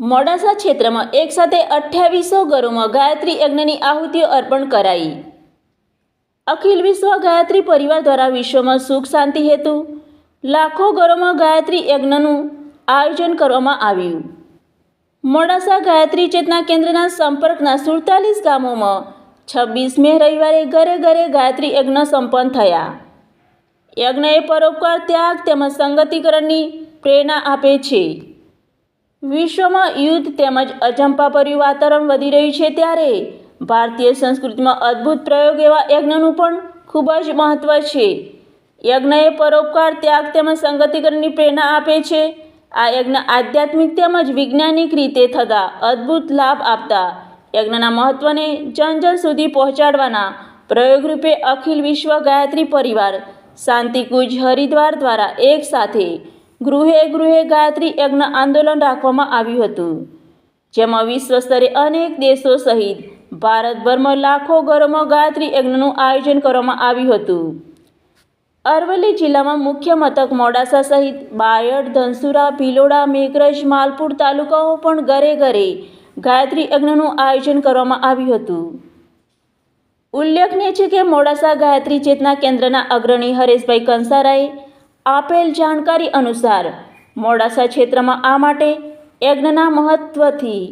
મોડાસા ક્ષેત્રમાં એકસાથે અઠ્યાવીસો ઘરોમાં ગાયત્રી યજ્ઞની આહુતિઓ અર્પણ કરાઈ. અખિલ વિશ્વ ગાયત્રી પરિવાર દ્વારા વિશ્વમાં સુખ શાંતિ હેતુ, લાખો ઘરોમાં ગાયત્રી યજ્ઞનું આયોજન કરવામાં આવ્યું. મોડાસા ગાયત્રી ચેતના કેન્દ્રના સંપર્કના સુડતાલીસ ગામોમાં છવ્વીસ મે રવિવારે ઘરે ઘરે ગાયત્રી યજ્ઞ સંપન્ન થયા. યજ્ઞ એ પરોપકાર ત્યાગ તેમજ સંગતિકરણની પ્રેરણા આપે છે. વિશ્વમાં યુદ્ધ તેમજ અજંપાભર્યું વાતાવરણ વધી રહ્યું છે ત્યારે ભારતીય સંસ્કૃતિમાં અદ્ભુત પ્રયોગ એવા યજ્ઞનું પણ ખૂબ જ મહત્ત્વ છે. યજ્ઞએ પરોપકાર, ત્યાગ તેમજ સંગતિકરણની પ્રેરણા આપે છે. આ યજ્ઞ આધ્યાત્મિક તેમજ વૈજ્ઞાનિક રીતે થતા અદ્ભુત લાભ આપતા યજ્ઞના મહત્ત્વને જન જન સુધી પહોંચાડવાના પ્રયોગરૂપે અખિલ વિશ્વ ગાયત્રી પરિવાર શાંતિકુંજ હરિદ્વાર દ્વારા એક સાથે ગૃહે ગૃહે ગાયત્રી યજ્ઞ આંદોલન રાખવામાં આવ્યું હતું, જેમાં વિશ્વ સ્તરે અનેક દેશો સહિત ભારતભરમાં લાખો ઘરોમાં ગાયત્રી યજ્ઞનું આયોજન કરવામાં આવ્યું હતું. અરવલ્લી જિલ્લામાં મુખ્ય મથક મોડાસા સહિત બાયડ, ધનસુરા, ભિલોડા, મેઘરજ, માલપુર તાલુકાઓ પણ ઘરે ઘરે ગાયત્રી યજ્ઞનું આયોજન કરવામાં આવ્યું હતું. ઉલ્લેખનીય છે કે મોડાસા ગાયત્રી ચેતના કેન્દ્રના અગ્રણી હરેશભાઈ કંસારાએ આપેલ જાણકારી અનુસાર મોડાસા ક્ષેત્રમાં આ માટે યજ્ઞના મહત્ત્વથી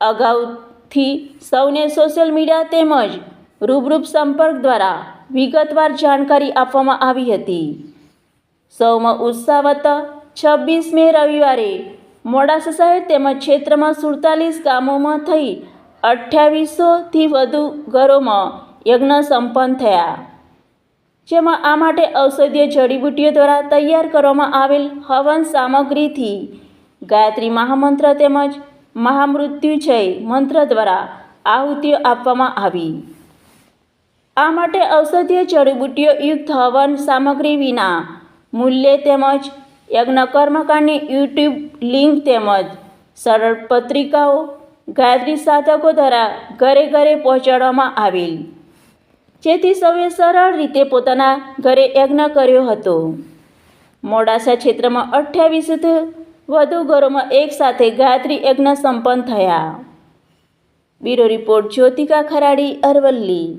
અગાઉથી સૌને સોશિયલ મીડિયા તેમજ રૂબરૂપ સંપર્ક દ્વારા વિગતવાર જાણકારી આપવામાં આવી હતી. સૌમાં ઉત્સાહવત છવ્વીસ મે રવિવારે મોડાસા શહેર તેમજ ક્ષેત્રમાં સુડતાલીસ ગામોમાં થઈ અઠ્યાવીસોથી વધુ ઘરોમાં યજ્ઞ સંપન્ન થયા. જેમાં આ માટે ઔષધીય જડીબુટ્ટીઓ દ્વારા તૈયાર કરવામાં આવેલ હવન સામગ્રીથી ગાયત્રી મહામંત્ર તેમજ મહામૃત્યુજય મંત્ર દ્વારા આહુતિઓ આપવામાં આવી. આ માટે ઔષધીય જડીબુટ્ટીઓ યુક્ત હવન સામગ્રી વિના મૂલ્યે તેમજ યજ્ઞ કર્મકાંડની યુટ્યુબ લિંક તેમજ સરળ પત્રિકાઓ ગાયત્રી સાધકો દ્વારા ઘરે ઘરે પહોંચાડવામાં આવેલ. જેથી સૌએ સરળ રીતે પોતાના ઘરે યજ્ઞ કર્યો હતો. મોડાસા ક્ષેત્રમાં અઠ્યાવીસથી વધુ ઘરોમાં એકસાથે ગાયત્રી યજ્ઞ સંપન્ન થયા. Bureau report Jyotika Kharadi Aravalli.